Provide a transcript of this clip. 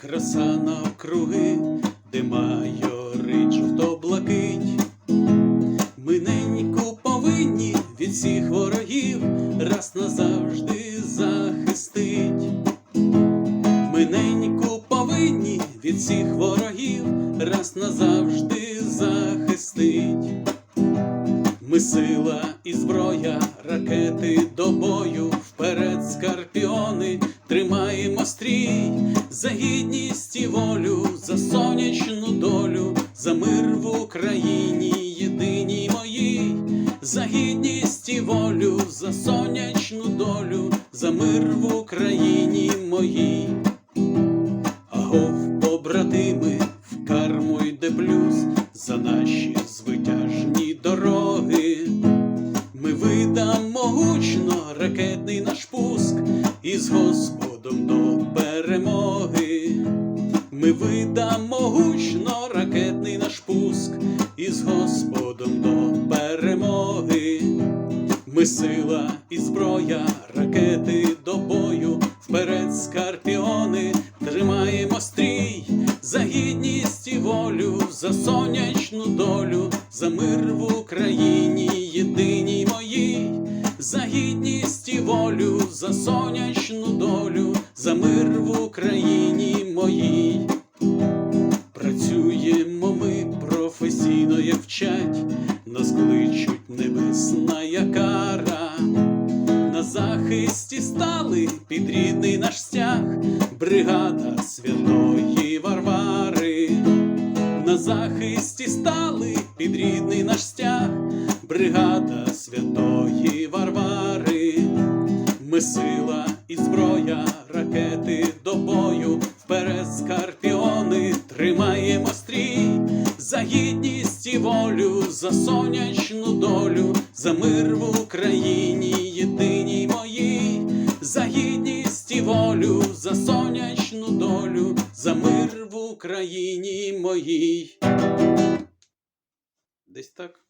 краса навкруги, де майорить жовто-блакить. Ми неньку повинні від всіх ворогів раз назавжди захистить. Ми неньку повинні від всіх ворогів раз назавжди захистить. Ми сила і зброя, ракети до бою, за гідність і волю, за сонячну долю, за мир в Україні, єдиній моїй, за гідність і волю, за сонячну долю, за мир в Україні моїй. Агов, побратими, в карму йде плюс за наші звитяжні дороги. Ми видамо гучно ракетний наш пуск із Господом до перемоги. Ми видамо гучно ракетний наш пуск із Господом до перемоги. Ми сила і зброя, ракети до бою, вперед скорпіони, тримаємо стрій, за гідність і волю, за сонячну долю, за мир в Україні, за сонячну долю, за мир в Україні моїй. Працюємо ми професійно, як вчать, нас кличуть небесна якара. На захисті стали під рідний наш стяг, бригада святої Варвари. На захисті стали під рідний наш стяг, бригада Ми сила і зброя, ракети до бою, вперед скорпіони, тримаємо стрій, за гідність і волю, за сонячну долю, за мир в Україні, єдиній моїй, за гідність і волю, за сонячну долю, за мир в Україні моїй. Десь так.